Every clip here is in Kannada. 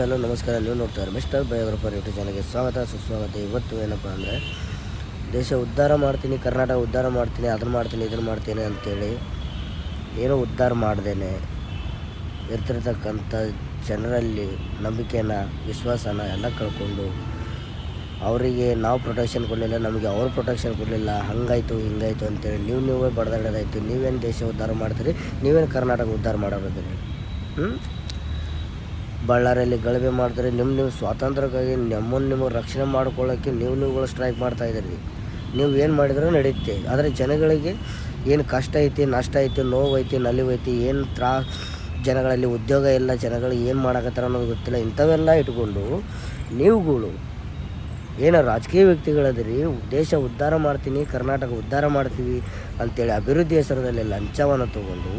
ಹಲೋ, ನಮಸ್ಕಾರ. ನೀವು ನೋಡ್ತಾರೆ ಮಿಸ್ಟರ್ ಬಯೋಗ್ರಫರ್ ಯೂಟ್ಯೂಬ್ ಚಾನಲ್ಗೆ ಸ್ವಾಗತ. ಸುಸ್ವಾಗತ. ಇವತ್ತು ಏನಪ್ಪ ಅಂದರೆ ದೇಶ ಉದ್ಧಾರ ಮಾಡ್ತೀನಿ, ಕರ್ನಾಟಕ ಉದ್ಧಾರ ಮಾಡ್ತೀನಿ, ಅದನ್ನು ಮಾಡ್ತೀನಿ, ಇದನ್ನು ಮಾಡ್ತೀನಿ ಅಂತೇಳಿ ಏನೋ ಉದ್ಧಾರ ಮಾಡ್ದೇನೆ. ಇರ್ತಿರ್ತಕ್ಕಂಥ ಜನರಲ್ಲಿ ನಂಬಿಕೆನ, ವಿಶ್ವಾಸನ ಎಲ್ಲ ಕಳ್ಕೊಂಡು ಅವರಿಗೆ ನಾವು ಪ್ರೊಟೆಕ್ಷನ್ ಕೊಡಲಿಲ್ಲ, ನಮಗೆ ಅವ್ರ ಪ್ರೊಟೆಕ್ಷನ್ ಕೊಡಲಿಲ್ಲ, ಹಂಗಾಯ್ತು, ಹಿಂಗಾಯ್ತು ಅಂತೇಳಿ ನೀವು ನೀವೇ ಬಡದಾಡೋದಾಯಿತು. ನೀವೇನು ದೇಶ ಉದ್ಧಾರ ಮಾಡ್ತೀರಿ, ನೀವೇನು ಕರ್ನಾಟಕ ಉದ್ಧಾರ ಮಾಡೋದಿರಿ ಹ್ಞೂ ಬಳ್ಳಾರಿಯಲ್ಲಿ ಗಲಭೆ ಮಾಡ್ತಾರೆ ನಿಮ್ಮ ನಿಮ್ಮ ಸ್ವಾತಂತ್ರ್ಯಕ್ಕಾಗಿ ನಮ್ಮನ್ನು ನಿಮಗೆ ರಕ್ಷಣೆ ಮಾಡ್ಕೊಳ್ಳೋಕ್ಕೆ ನೀವು ನೀವುಗಳು ಸ್ಟ್ರೈಕ್ ಮಾಡ್ತಾ ಇದ್ದೀರಿ. ನೀವು ಏನು ಮಾಡಿದ್ರೂ ನಡೆಯುತ್ತೆ ಆದರೆ ಜನಗಳಿಗೆ ಏನು ಕಷ್ಟ ಐತಿ, ನಷ್ಟ ಐತಿ, ನೋವು ಐತಿ ನಲಿವು ಐತಿ, ಏನು ತ್ರಾ ಜನಗಳಲ್ಲಿ ಉದ್ಯೋಗ ಇಲ್ಲ ಜನಗಳಿಗೆ ಏನು ಮಾಡಕತ್ತಾರ ಅನ್ನೋದು ಗೊತ್ತಿಲ್ಲ. ಇಂಥವೆಲ್ಲ ಇಟ್ಕೊಂಡು ನೀವುಗಳು ಏನೋ ರಾಜಕೀಯ ವ್ಯಕ್ತಿಗಳದಿರಿ, ದೇಶ ಉದ್ಧಾರ ಮಾಡ್ತೀನಿ, ಕರ್ನಾಟಕ ಉದ್ಧಾರ ಮಾಡ್ತೀವಿ ಅಂತೇಳಿ ಅಭಿವೃದ್ಧಿ ಹೆಸರದಲ್ಲಿ ಲಂಚವನ್ನು ತಗೊಂಡು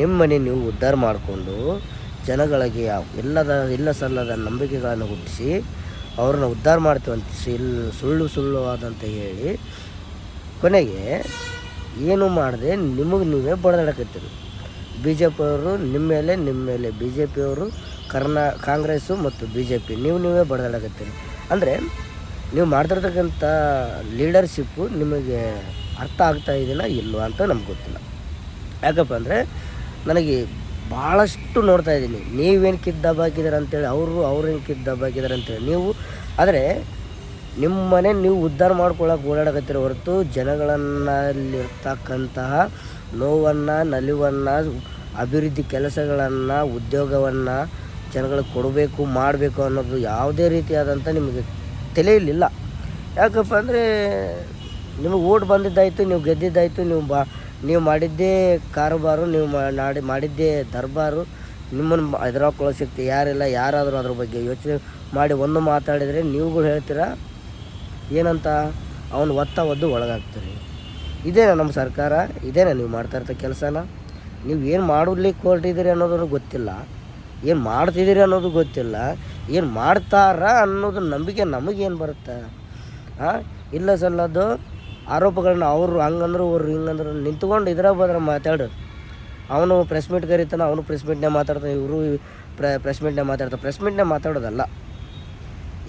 ನಿಮ್ಮ ಮನೆ ನೀವು ಉದ್ಧಾರ ಮಾಡಿಕೊಂಡು ಜನಗಳಿಗೆ ಯಾವ ಇಲ್ಲದ ಇಲ್ಲ ಸಲ್ಲದ ನಂಬಿಕೆಗಳನ್ನು ಹುಟ್ಟಿಸಿ ಅವ್ರನ್ನ ಉದ್ಧಾರ ಮಾಡ್ತೀವಿ ಅಂತ ಸಿಲ್ ಸುಳ್ಳು ಸುಳ್ಳು ಆದಂತ ಹೇಳಿ ಕೊನೆಗೆ ಏನು ಮಾಡದೆ ನಿಮಗೆ ನೀವೇ ಬಡದಾಡಕತ್ತೀರಿ. ಬಿ ಜೆ ಪಿಯವರು ನಿಮ್ಮ ಮೇಲೆ ನಿಮ್ಮ ಮೇಲೆ ಬಿ ಜೆ ಪಿಯವರು ಕರ್ನಾ ಕಾಂಗ್ರೆಸ್ಸು ಮತ್ತು ಬಿ ಜೆ ಪಿ ನೀವು ನೀವೇ ಬಡದಾಡಕತ್ತೀರಿ. ಅಂದರೆ ನೀವು ಮಾಡ್ತಿರ್ತಕ್ಕಂಥ ಲೀಡರ್ಶಿಪ್ಪು ನಿಮಗೆ ಅರ್ಥ ಆಗ್ತಾ ಇದೆಯಾ ಇಲ್ವಾ ಅಂತ ನಮ್ಗೆ ಗೊತ್ತಿಲ್ಲ. ಯಾಕಪ್ಪ ಅಂದರೆ ನನಗೆ ಭಾಳಷ್ಟು ನೋಡ್ತಾ ಇದ್ದೀನಿ. ನೀವೇನು ಕಿದ್ದು ದಬ್ಬಾಕಿದ್ದೀರ ಅಂತೇಳಿ, ಅವರು ಅವ್ರೇನು ಕಿದ್ದು ದಬ್ಬಾಕಿದ್ದಾರೆ ಅಂತೇಳಿ. ನೀವು, ಆದರೆ ನಿಮ್ಮ ಮನೆ ನೀವು ಉದ್ಧಾರ ಮಾಡ್ಕೊಳ್ಳೋಕೆ ಓಡಾಡಕತ್ತೀರ ಹೊರತು ಜನಗಳನ್ನಲ್ಲಿರ್ತಕ್ಕಂತಹ ನೋವನ್ನು, ನಲಿವನ್ನು, ಅಭಿವೃದ್ಧಿ ಕೆಲಸಗಳನ್ನು, ಉದ್ಯೋಗವನ್ನು ಜನಗಳಿಗೆ ಕೊಡಬೇಕು, ಮಾಡಬೇಕು ಅನ್ನೋದು ಯಾವುದೇ ರೀತಿಯಾದಂಥ ನಿಮಗೆ ತಲೆಯಲ್ಲಿಲ್ಲ ಯಾಕಪ್ಪ ಅಂದರೆ ನಿಮಗೆ ಓಟ್ ಬಂದಿದ್ದಾಯಿತು, ನೀವು ಗೆದ್ದಿದ್ದಾಯಿತು, ನೀವು ಬಾ ನೀವು ಮಾಡಿದ್ದೇ ಕಾರುಬಾರು, ನೀವು ಮಾಡಿ ಮಾಡಿದ್ದೇ ದರ್ಬಾರು, ನಿಮ್ಮನ್ನು ಎದುರಾಕೊಳ್ಳೋ ಶಕ್ತಿ ಯಾರಿಲ್ಲ, ಯಾರಾದರೂ ಅದ್ರ ಬಗ್ಗೆ ಯೋಚನೆ ಮಾಡಿ ಒಂದು ಮಾತಾಡಿದರೆ ನೀವುಗಳು ಹೇಳ್ತೀರಾ? ಏನಂತ? ಅವನು ಒತ್ತ ಒದ್ದು ಒಳಗಾಗ್ತೀರಿ. ಇದೇನಾ ನಮ್ಮ ಸರ್ಕಾರ ಇದೇನಾ ನೀವು ಮಾಡ್ತಾ ಇರ್ತ ಕೆಲಸನ. ನೀವು ಏನು ಮಾಡಲಿಕ್ಕೆ ಹೊರಟಿದ್ದೀರಿ ಅನ್ನೋದನ್ನು ಗೊತ್ತಿಲ್ಲ. ಏನು ಮಾಡ್ತಿದ್ದೀರಿ ಅನ್ನೋದು ಗೊತ್ತಿಲ್ಲ. ಏನು ಮಾಡ್ತಾರ ಅನ್ನೋದು ನಂಬಿಕೆ ನಮಗೇನು ಬರುತ್ತೆ? ಹಾಂ ಇಲ್ಲ ಸಲ್ಲದು ಆರೋಪಗಳನ್ನ ಅವರು ಹಂಗಂದ್ರು, ಅವ್ರು ಹಿಂಗಂದ್ರೆ, ನಿಂತ್ಕೊಂಡು ಇದ್ರಾಗ ಬದ್ರ ಮಾತಾಡ್ರಿ. ಅವನು ಪ್ರೆಸ್ ಮೀಟ್ ಕರೀತಾನೆ, ಅವನು ಪ್ರೆಸ್ ಮೀಟ್ನೇ ಮಾತಾಡ್ತಾನೆ, ಇವರು ಪ್ರ ಪ್ರೆಸ್ ಮೀಟ್ನೇ ಮಾತಾಡ್ತಾರೆ. ಪ್ರೆಸ್ ಮೀಟ್ನೇ ಮಾತಾಡೋದಲ್ಲ.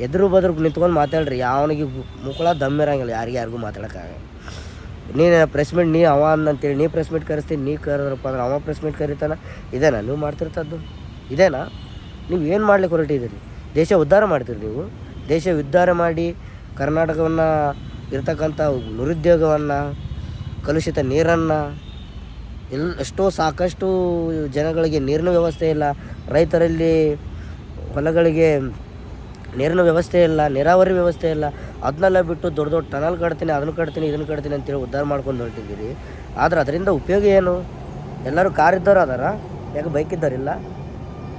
ಎದುರು ಬದ್ರು ನಿಂತ್ಕೊಂಡು ಮಾತಾಡ್ರಿ, ಯಾವನಿಗೆ ಮುಕುಳ ದಮ್ಮಿರಂಗಿಲ್ಲ ಯಾರಿಗೆ ಯಾರಿಗೂ ಮಾತಾಡೋಕ್ಕಾಗ ನೀನು ಪ್ರೆಸ್ ಮೀಟ್ ನೀ ಅವ ಅಂತೇಳಿ ನೀ ಪ್ರೆಸ್ ಮೀಟ್ ಕರೆಸ್ತೀನಿ, ನೀ ಕರೆದ್ರಪ್ಪ ಅಂದ್ರೆ ಅವ ಪ್ರೆಸ್ ಮೀಟ್ ಕರೀತಾನ. ಇದೇನಾ, ನೀವು ಮಾಡ್ತಿರ್ತದ್ದು? ಇದೇನಾ? ನೀವು ಏನು ಮಾಡ್ಲಿಕ್ಕೆ ಹೊರಟಿದ್ದೀರಿ? ದೇಶ ಉದ್ಧಾರ ಮಾಡ್ತೀರಿ ನೀವು? ದೇಶ ಉದ್ಧಾರ ಮಾಡಿ ಕರ್ನಾಟಕವನ್ನು ಇರ್ತಕ್ಕಂಥ ನಿರುದ್ಯೋಗವನ್ನು, ಕಲುಷಿತ ನೀರನ್ನು, ಎಲ್ ಎಷ್ಟೋ ಸಾಕಷ್ಟು ಜನಗಳಿಗೆ ನೀರಿನ ವ್ಯವಸ್ಥೆ ಇಲ್ಲ. ರೈತರಲ್ಲಿ ಹೊಲಗಳಿಗೆ ನೀರಿನ ವ್ಯವಸ್ಥೆ ಇಲ್ಲ, ನೀರಾವರಿ ವ್ಯವಸ್ಥೆ ಇಲ್ಲ. ಅದನ್ನೆಲ್ಲ ಬಿಟ್ಟು ದೊಡ್ಡ ದೊಡ್ಡ ಟನಲ್ ಕಟ್ತೀನಿ, ಅದನ್ನು ಕಟ್ತೀನಿ, ಇದನ್ನು ಕಟ್ತೀನಿ ಅಂತೇಳಿ ಉದ್ಧಾರ ಮಾಡ್ಕೊಂಡು ಹೊರಟಿದ್ದೀರಿ. ಆದರೆ ಅದರಿಂದ ಉಪಯೋಗ ಏನು? ಎಲ್ಲರೂ ಕಾರ್ ಇದ್ದವ್ರು ಅದಾರ ಯಾಕೆ ಬೈಕ್ ಇದ್ದವರಿಲ್ಲ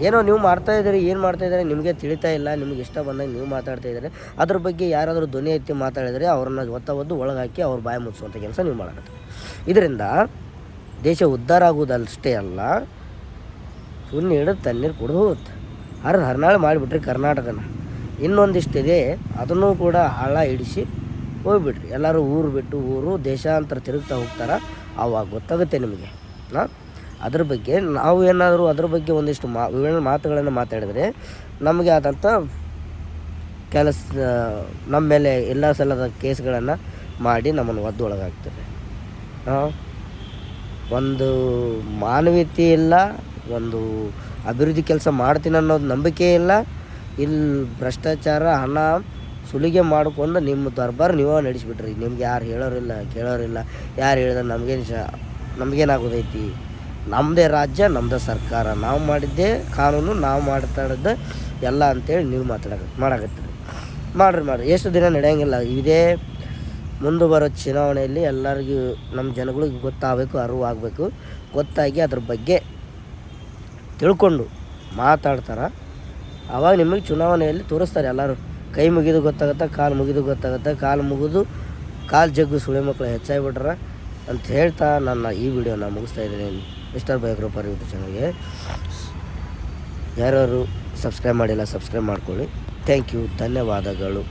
ಏನೋ ನೀವು ಮಾಡ್ತಾ ಇದ್ದೀರಿ, ಏನು ಮಾಡ್ತಾ ಇದ್ದಾರೆ ನಿಮಗೆ ತಿಳಿತಾ ಇಲ್ಲ, ನಿಮ್ಗೆ ಇಷ್ಟ ಬಂದಾಗ ನೀವು ಮಾತಾಡ್ತಾ ಇದ್ದಾರೆ. ಅದ್ರ ಬಗ್ಗೆ ಯಾರಾದರೂ ಧ್ವನಿ ಎತ್ತಿ ಮಾತಾಡಿದರೆ ಅವ್ರನ್ನ ಒದ್ದು ಒಳಗಾಕಿ ಅವ್ರ ಬಾಯಿ ಮುಚ್ಚುವಂಥ ಕೆಲಸ ನೀವು ಮಾಡಕತ್ತೆ ಇದರಿಂದ ದೇಶ ಉದ್ಧಾರ ಆಗೋದಷ್ಟೇ ಅಲ್ಲ ಸುಮ್ಮನೆ ಹಿಡಿದು ತಣ್ಣೀರು ಕುಡಿದು ಹೋಗುತ್ತೆ. ಅರ್ ಹರ್ನಾಳು ಮಾಡಿಬಿಟ್ರಿ ಕರ್ನಾಟಕನ. ಇನ್ನೊಂದಿಷ್ಟಿದೆ, ಅದನ್ನು ಕೂಡ ಹಳ್ಳ ಹಿಡಿಸಿ ಹೋಗ್ಬಿಟ್ರಿ ಎಲ್ಲರೂ ಊರು ಬಿಟ್ಟು ಊರು, ದೇಶಾಂತರ ತಿರುಗ್ತಾ ಹೋಗ್ತಾರೆ, ಅವಾಗ ಗೊತ್ತಾಗುತ್ತೆ ನಿಮಗೆ. ಹಾಂ? ಅದ್ರ ಬಗ್ಗೆ ನಾವು ಏನಾದರೂ ಅದ್ರ ಬಗ್ಗೆ ಒಂದಿಷ್ಟು ಮಾ, ವಿವರಣೆ ಮಾತುಗಳನ್ನು ಮಾತಾಡಿದರೆ ನಮಗೆ ಆದಂಥ ಕೆಲಸ ನಮ್ಮ ಮೇಲೆ ಎಲ್ಲ ಸಲದ ಕೇಸ್ಗಳನ್ನು ಮಾಡಿ ನಮ್ಮನ್ನು ಒದ್ದು ಒಳಗಾಗ್ತಾರೆ ಒಂದು ಮಾನವೀಯತೆ ಇಲ್ಲ, ಒಂದು ಅಭಿವೃದ್ಧಿ ಕೆಲಸ ಮಾಡ್ತೀನಿ ಅನ್ನೋದು ನಂಬಿಕೆ ಇಲ್ಲ ಇಲ್ಲಿ ಭ್ರಷ್ಟಾಚಾರ, ಹಣ ಸುಲಿಗೆ ಮಾಡಿಕೊಂಡು ನಿಮ್ಮ ದರ್ಬಾರ್ ನೀವೇ ನಡೆಸಿಬಿಟ್ರಿ. ನಿಮ್ಗೆ ಯಾರು ಹೇಳೋರಿಲ್ಲ, ಕೇಳೋರಿಲ್ಲ, ಯಾರು ಹೇಳಿದ್ರೆ ನಮಗೇನು ಶ, ನಮಗೇನಾಗೋದೈತಿ? ನಮ್ಮದೇ ರಾಜ್ಯ ನಮ್ಮದೇ ಸರ್ಕಾರ. ನಾವು ಮಾಡಿದ್ದೇ ಕಾನೂನು, ನಾವು ಮಾಡ್ತಾಡೋದು ಎಲ್ಲ ಅಂತೇಳಿ ನೀವು ಮಾತಾಡಕ, ಮಾಡಕತ್ತೀರಿ. ಮಾಡಿರಿ ಮಾಡಿರಿ. ಎಷ್ಟು ದಿನ ನಡೆಯೋಂಗಿಲ್ಲ. ಇದೇ ಮುಂದೆ ಬರೋ ಚುನಾವಣೆಯಲ್ಲಿ ಎಲ್ಲರಿಗೂ ನಮ್ಮ ಜನಗಳಿಗೆ ಗೊತ್ತಾಗಬೇಕು ಅರಿವು ಆಗಬೇಕು ಗೊತ್ತಾಗಿ ಅದ್ರ ಬಗ್ಗೆ ತಿಳ್ಕೊಂಡು ಮಾತಾಡ್ತಾರೆ. ಆವಾಗ ನಿಮಗೆ ಚುನಾವಣೆಯಲ್ಲಿ ತೋರಿಸ್ತಾರೆ ಎಲ್ಲರೂ. ಕೈ ಮುಗಿದು ಗೊತ್ತಾಗುತ್ತೆ, ಕಾಲು ಮುಗಿದು ಗೊತ್ತಾಗುತ್ತೆ, ಕಾಲು ಮುಗಿದು ಕಾಲು ಜಗ್ಗು ಸುಳಿ ಮಕ್ಕಳು ಹೆಚ್ಚಾಗಿಬಿಟ್ರೆ ಅಂತ ಹೇಳ್ತಾ ನನ್ನ ಈ ವಿಡಿಯೋನ ಮುಗಿಸ್ತಾ ಇದ್ದೀನಿ. ಮಿಸ್ಟರ್ ಬಯೋಗ್ರಫರ್ ಯೂಟ್ಯೂಬ್ ಚಾನಲ್ಗೆ ಯಾರ್ಯಾರು ಸಬ್ಸ್ಕ್ರೈಬ್ ಮಾಡಿಲ್ಲ ಸಬ್ಸ್ಕ್ರೈಬ್ ಮಾಡ್ಕೊಳ್ಳಿ. ಥ್ಯಾಂಕ್ ಯು ಧನ್ಯವಾದಗಳು.